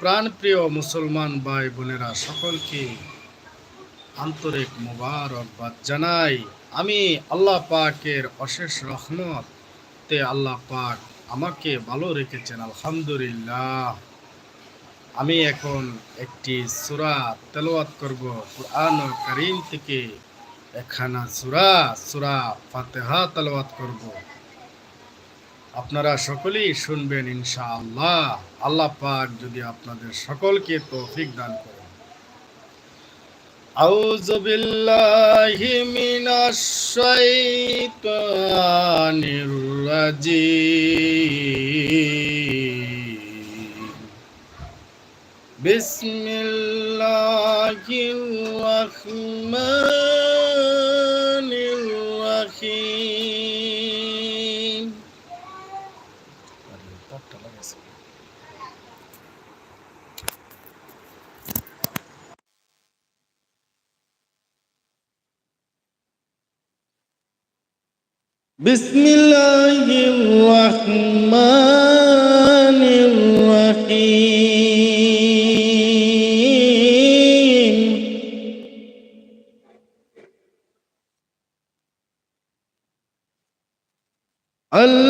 প্রাণপ্রিয় মুসলমান ভাই বোনেরা, সকলকে আন্তরিক মোবারকবাদ জানাই। আমি আল্লাহ পাকের অশেষ রহমত তে আল্লাহ পাক আমাকে ভালো রেখেছেন, আলহামদুলিল্লাহ। আমি এখন একটি সূরা তেলাওয়াত করব কুরআন করিম থেকে একখানা সূরা সূরা ফাতেহা তেলাওয়াত করব। আপনারা সকলেই শুনবেন ইনশাআল্লাহ। আল্লাহ পাক যদি আপনাদের সকলকে তৌফিক দান করেন। আউযু বিল্লাহি মিনাশ শাইতানির রাজিম। বিসমিল্লাহির রহমানির بسم الله الرحمن الرحيم. الحمد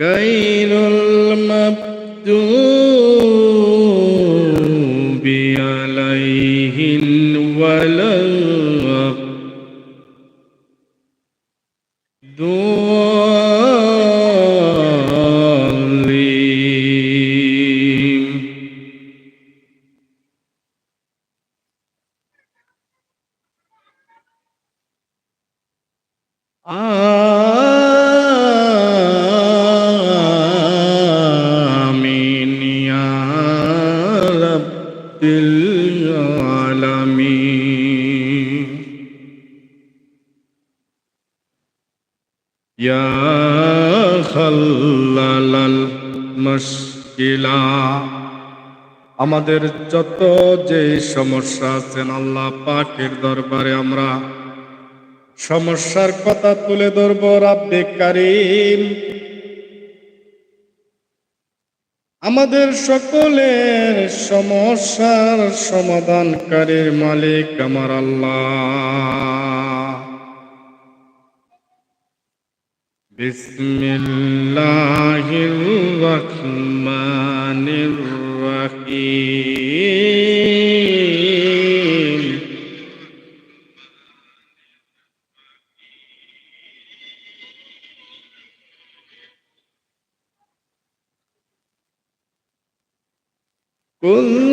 غير المكتوب يا خلال المشكلة আমাদের যত যে সমস্যা আছেন আল্লাহ পাকের দরবারে আমরা সমস্যার কথা তুলে ধরবো রাব্বে কারিম আমাদের সকলের সমস্যার সমাধানকারীর মালিক আমার আল্লাহ بسم الله الرحمن الرحيم كل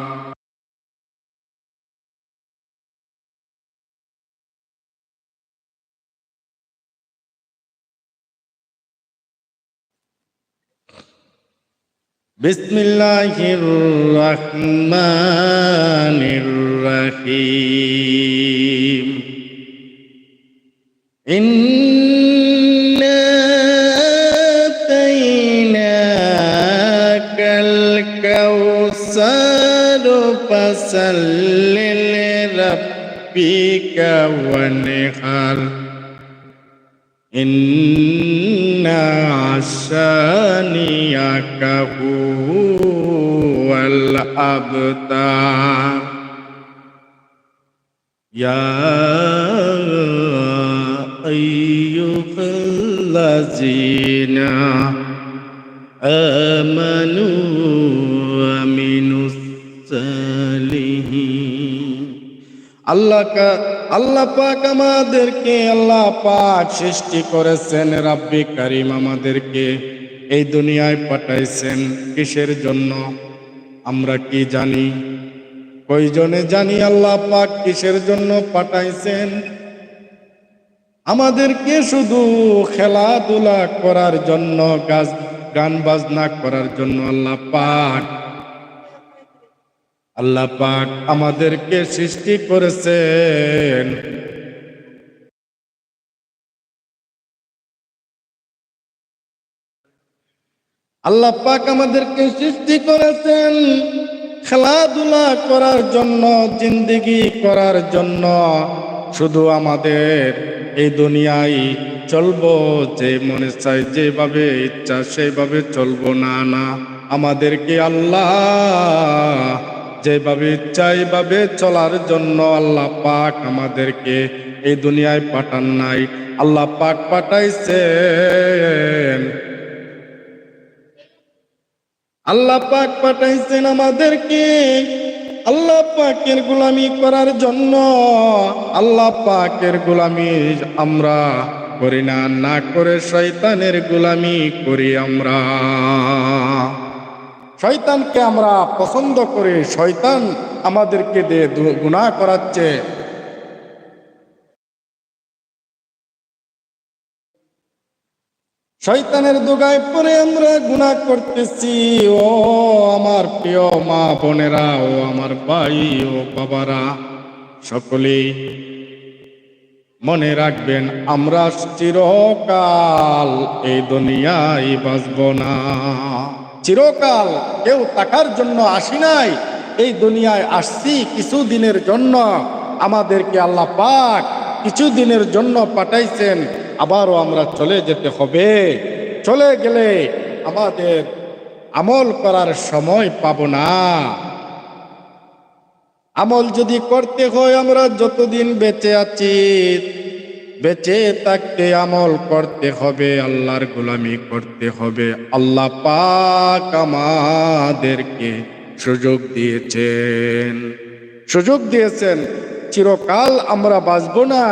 بسم الله الرحمن الرحيم إنا آتيناك الكوثر فصل لربك وانحر إن ثانيك هو الأبتر يا أيها الذين آمنوا من الصالحين الله আল্লাহ পাক আমাদেরকে, আল্লাহ পাক সৃষ্টি করেছেন, রাব্বি কারিম আমাদেরকে এই দুনিয়ায় পাঠাইছেন কিসের জন্য? আমরা কি জানি? কয়জনে জানি আল্লাহ পাক কিসের জন্য পাঠাইছেন? আমাদেরকে শুধু খেলাধুলা করার জন্য, গাছ, গান বাজনা করার জন্য আল্লাহ পাক আল্লাহ পাক আমাদেরকে সৃষ্টি করেছেন। আল্লাহ পাক আমাদেরকে সৃষ্টি করেছেন খেলাধুলা করার জন্য, জিন্দিগি করার জন্য। শুধু আমাদের এই দুনিয়ায় চলবো, যে মনে চাই যেভাবে ইচ্ছা সেভাবে চলবো। না না, আমাদেরকে আল্লাহ যেভাবে ইচ্ছা, এইভাবে চলার জন্য আল্লাহ পাক আমাদেরকে এই দুনিয়ায় পাঠান নাই। আল্লাহ পাক পাঠাইছেন। আল্লাহ পাক পাঠাইছেন আমাদেরকে আল্লাহ পাকের গোলামি করার জন্য। আল্লাহ পাকের গোলামি আমরা করি না না করে শয়তানের গোলামি করি আমরা। শয়তানকে আমরা পছন্দ করি শয়তান আমাদেরকে দিয়ে গুনাহ করাচ্ছে। শয়তানের দোগায় পরে আমরা গুনাহ করতেছি, ও আমার প্রিয় মা বোনেরা, ও আমার ভাই, ও বাবারা, সকলেই মনে রাখবেন, আমরা চিরকাল এই দুনিয়ায় বাঁচব না। চিরকাল কেউ টাকার জন্য আসি নাই। এই দুনিয়ায় আসছি কিছু দিনের জন্য। আমাদেরকে আল্লাহ পাক কিছু দিনের জন্য পাঠাইছেন। আবারও আমরা চলে যেতে হবে। চলে গেলে আমাদের আমল করার সময় পাব না। আমল যদি করতে হয় আমরা যতদিন বেঁচে আছি বেঁচে থাকতে আমল করতে হবে, আল্লাহর গোলামি করতে হবে। আল্লাহ পাক আমাদেরকে সুযোগ দিয়েছেন। সুযোগ দিয়েছেন, চিরকাল আমরা বাঁচব না,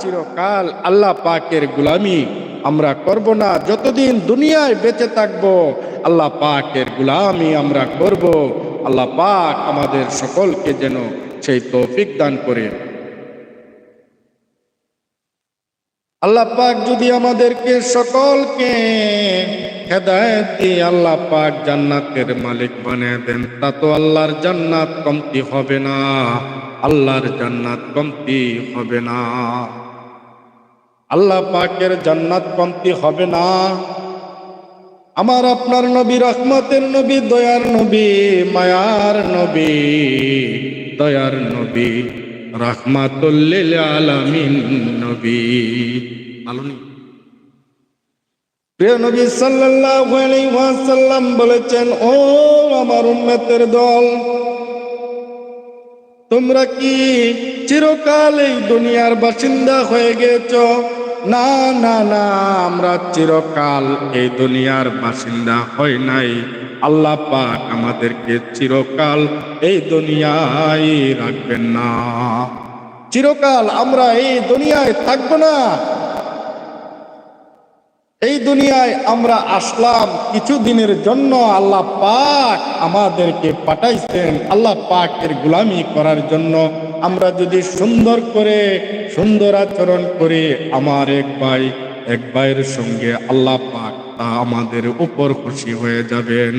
চিরকাল আল্লাহ পাকের গোলামি আমরা করব না। যতদিন দুনিয়ায় বেঁচে থাকব, আল্লাহ পাকের গোলামি আমরা করব। আল্লাহ পাক আমাদের সকলকে যেন সেই তৌফিক দান করে আল্লাহ পাক যদি আমাদেরকে সকলকে হেদায়েত দিয়ে আল্লাহ পাক জান্নাতের মালিক বানিয়ে দেন, তা তো আল্লাহর জান্নাত কমতি হবে না। আল্লাহর জান্নাত কমতি হবে না। আল্লাহ পাকের জান্নাত কমতি হবে না। আমার আপনার নবী, রহমতের নবী, দয়ার নবী, মায়ার নবী, দয়ার নবী রহমাতুল্লিল আলামিন নবী। আলুনি প্রিয় নবী সাল্লাল্লাহু আলাইহি ওয়াসাল্লাম বলেছেন ও আমার উম্মতের দল তোমরা কি চিরকাল এই দুনিয়ার বাসিন্দা হয়ে গেছ না না না আমরা চিরকাল এই দুনিয়ার বাসিন্দা হই নাই। আল্লাহ পাক আমাদেরকে চিরকাল এই দুনিয়ায় রাখবেন না। চিরকাল আমরা এই দুনিয়ায় থাকব না। এই দুনিয়ায় আমরা আসলাম কিছু দিনের জন্য আল্লাহ পাক আমাদেরকে পাঠাইছেন। আল্লাহ পাকের গুলামি করার জন্য আমরা যদি সুন্দর করে, সুন্দর আচরণ করে, আমার এক ভাই, এক ভাইয়ের সঙ্গে আল্লাহ পাক আমাদের উপর খুশি হয়ে যাবেন।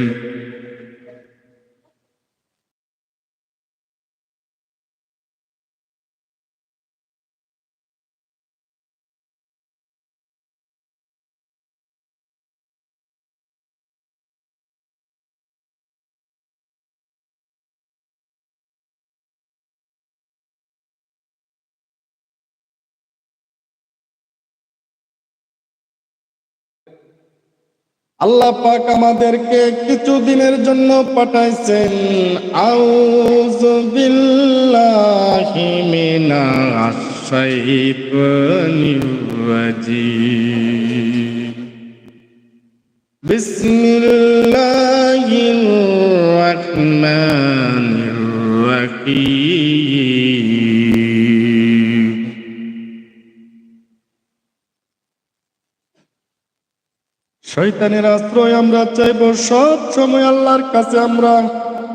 আল্লাহ পাক আমাদেরকে কিছু দিনের জন্য পাঠাইছেন। আউযু বিল্লাহি মিনাশ শাইতানির রাজিম। বিসমিল্লাহির শয়তানের আশ্রয় আমরা চাইব, সব সময় আল্লাহর কাছে আমরা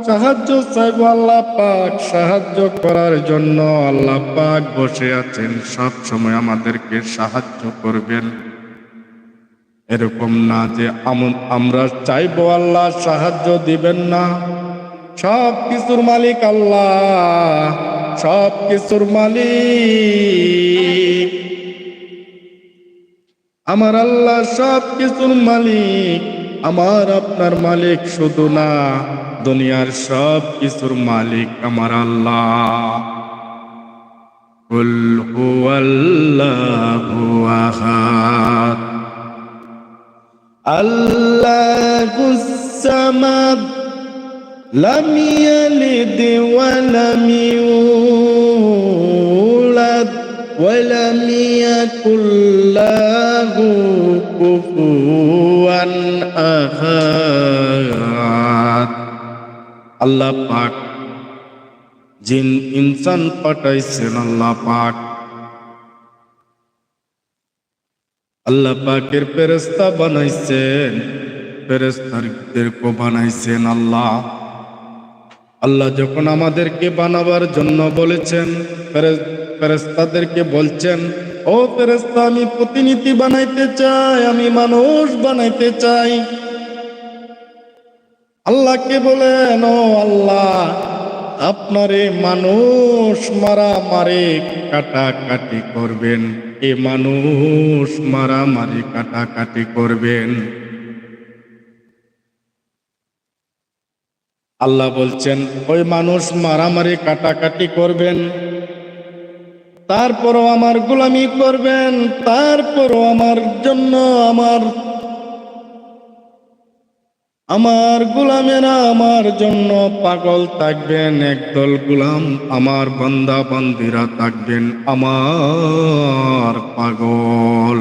সাহায্য চাইব। আল্লাহ পাক সাহায্য করার জন্য আল্লাহ পাক বসে আছেন, সব সময় আমাদেরকে সাহায্য করবেন। এরকম না যে আম- আমরা চাইব আল্লাহ সাহায্য দিবেন না। সব কিছুর মালিক আল্লাহ, সব কিছুর মালিক। আমার আল্লাহ সব কিছুর মালিক। আমার আপনার মালিক শুধু না, দুনিয়ার সব কিছুর মালিক আমার আল্লাহ। কুল হুয়াল্লাহু আহাদ। কুল্লাহু কুফুয়ান আহাদ। আল্লাহ পাক জিন ইনসান পাঠাইছেন, আল্লাহ পাক। আল্লাহ পাকের ফেরেস্তা বানাইছেন ফেরেস্তারদেরকে বানাইছেন আল্লাহ। আল্লাহ যখন আমাদেরকে বানাবার জন্য বলেছেন ফেরেস্তাদেরকে বলছেন ও ফেরেস্তা আমি প্রতিনিধি বানাইতে চাই, আমি মানুষ বানাইতে চাই। আল্লাহকে বলেন, ও আল্লাহ, আপনারে মানুষ মারা মারে কাটাকাটি করবেন। এ মানুষ মারামারি কাটাকাটি করবেন। আল্লাহ বলছেন, ওই মানুষ মারামারি কাটাকাটি করবেন তারপরও আমার গোলামি করবেন, তারপরও আমার জন্য আমার আমার গোলামেরা আমার জন্য পাগল থাকবেন, একদল গোলাম আমার বান্দা বান্দিরা থাকবেন, আমার পাগল।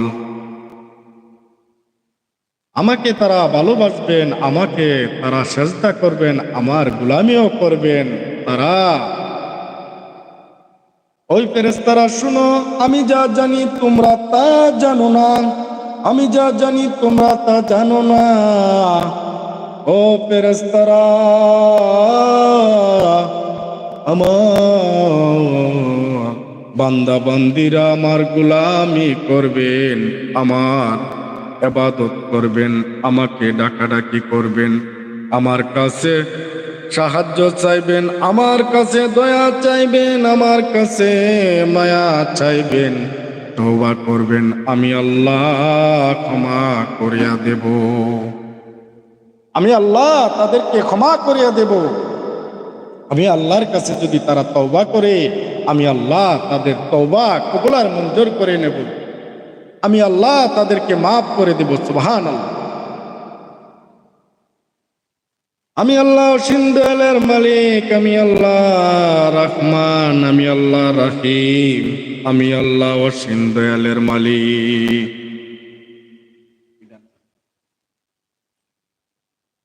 আমাকে তারা ভালোবাসবেন, আমাকে তারা সেজদা করবেন, আমার গোলামিও করবেন, তারা ওই ফেরেস্তারা শুনো, আমি যা জানি তোমরা তা জানো না। আমি যা জানি তোমরা তা জানো না। ও ফেরেস্তারা আমার বান্দা বান্দিরা আমার গোলামি করবেন, আমার এবাদত করবেন, আমাকে ডাকাডাকি করবেন, আমার কাছে সাহায্য চাইবেন, আমার কাছে দয়া চাইবেন, আমার কাছে মায়া চাইবেন। তওবা করবেন, আমি আল্লাহ ক্ষমা করিয়া দেব। আমি আল্লাহ তাদেরকে ক্ষমা করিয়া দেব। আমি আল্লাহর কাছে যদি তারা তওবা করে, আমি আল্লাহ তাদের তওবা কবুলার মঞ্জুর করে নেব। আমি আল্লাহ তাদেরকে মাফ করে দেব সুবহান আমি আল্লাহ সিন্ধেলের মালিক আমি আল্লাহ রহমান আমি আল্লাহ রহিম আমি আল্লাহ অসীম দয়ালের মালিক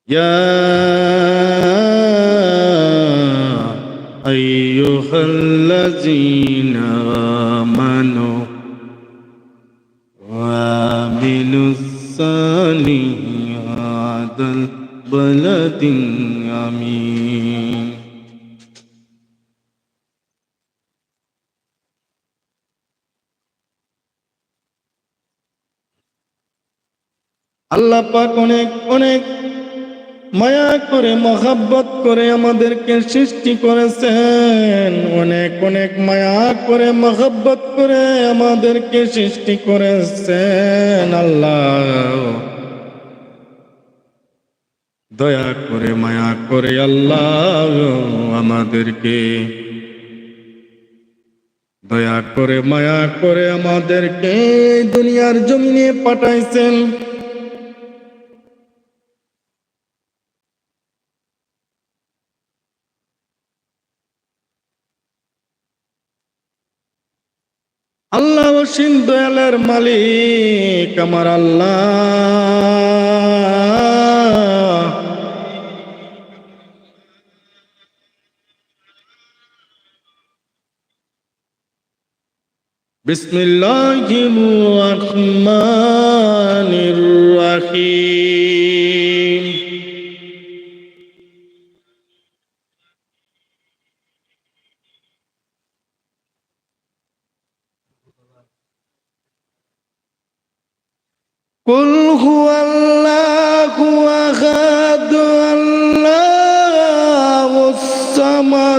يا أيها الذين আল্লাহ পাক অনেক অনেক মায়া করে, মহাব্বত করে আমাদেরকে সৃষ্টি করেছেন। অনেক অনেক মায়া করে, মহাব্বত করে আমাদেরকে সৃষ্টি করেছেন আল্লাহ। দয়া করে, মায়া করে আল্লাহ আমাদেরকে। দয়া করে, মায়া করে আমাদেরকে দুনিয়ার জমিনে পাঠাইছেন। আল্লাহ সিন্ধু দয়ালের মালিক আমার আল্লাহ। بسم الله الرحمن الرحيم قل هو الله أحد الله الصمد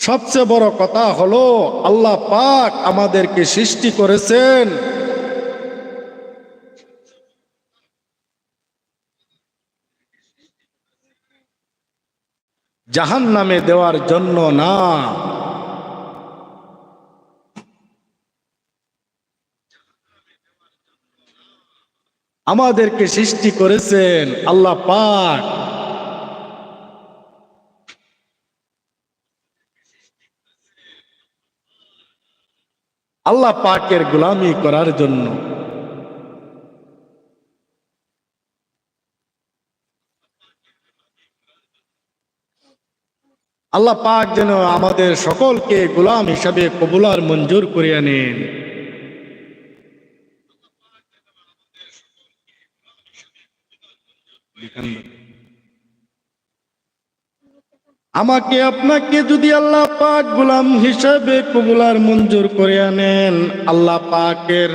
সবচেয়ে বড় কথা হলো, আল্লাহ পাক আমাদেরকে সৃষ্টি করেছেন। জাহান নামে দেওয়ার জন্য না। আমাদেরকে সৃষ্টি করেছেন আল্লাহ পাক। আল্লাহ পাকের গোলামি করার জন্য। আল্লাহ পাক যেন আমাদের সকলকে গোলাম হিসাবে কবুলার মঞ্জুর করিয়া নেন আমাকে আপনাকে যদি আল্লাহ পাক গোলাম হিসাবে কবুলার মঞ্জুর করিয়া নেন আল্লাহ পাকের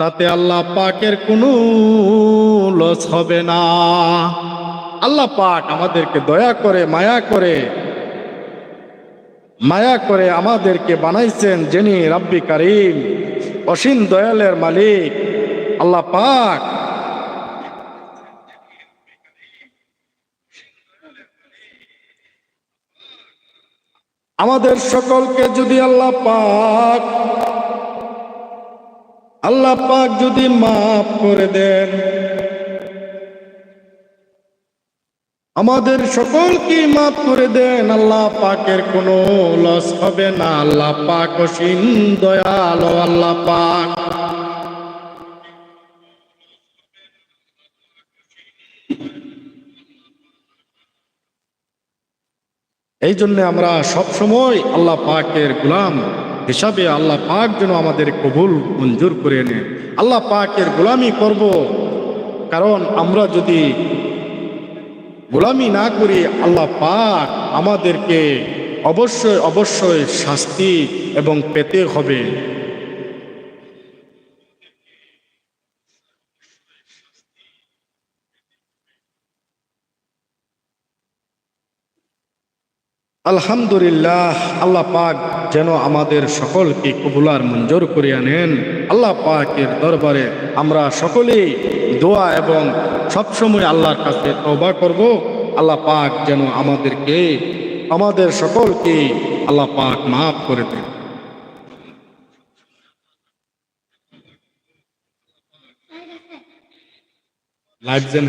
তাতে আল্লাহ পাকের কোনো লস হবে না। আল্লাহ পাক আমাদেরকে দয়া করে, মায়া করে মায়া করে আমাদেরকে বানাইছেন যিনি রাব্বি কারিম, অসীম দয়ালের মালিক। আল্লাহ পাক আমাদের সকলকে যদি আল্লাহ পাক আল্লাহ পাক যদি মাফ করে দেন, আমাদের সকলকে মাফ করে দেন, আল্লাহ পাকের কোনো লস হবে না। আল্লাহ পাক অসীম দয়াল, আল্লাহ পাক এই জন্য আমরা সব সময় আল্লাহ পাকের গুলাম হিসাবে আল্লাহ পাক যেন আমাদের কবুল মঞ্জুর করে নেন আল্লাহ পাকের গোলামি করব। কারণ আমরা যদি গোলামি না করি, আল্লাহ পাক আমাদেরকে অবশ্যই অবশ্যই শাস্তি এবং পেতে হবে। আলহামদুলিল্লাহ, আল্লাহ পাক যেন আমাদের সকলকে কবুলার মঞ্জুর করিয়া নেন। আল্লাহ পাকের দরবারে আমরা সকলেই দোয়া এবং সবসময় আল্লাহর কাছে তবা করব। আল্লাহ পাক যেন আমাদেরকে, আমাদের সকলকে আল্লাহ পাক মাফ করে দেন। লাইভ যেন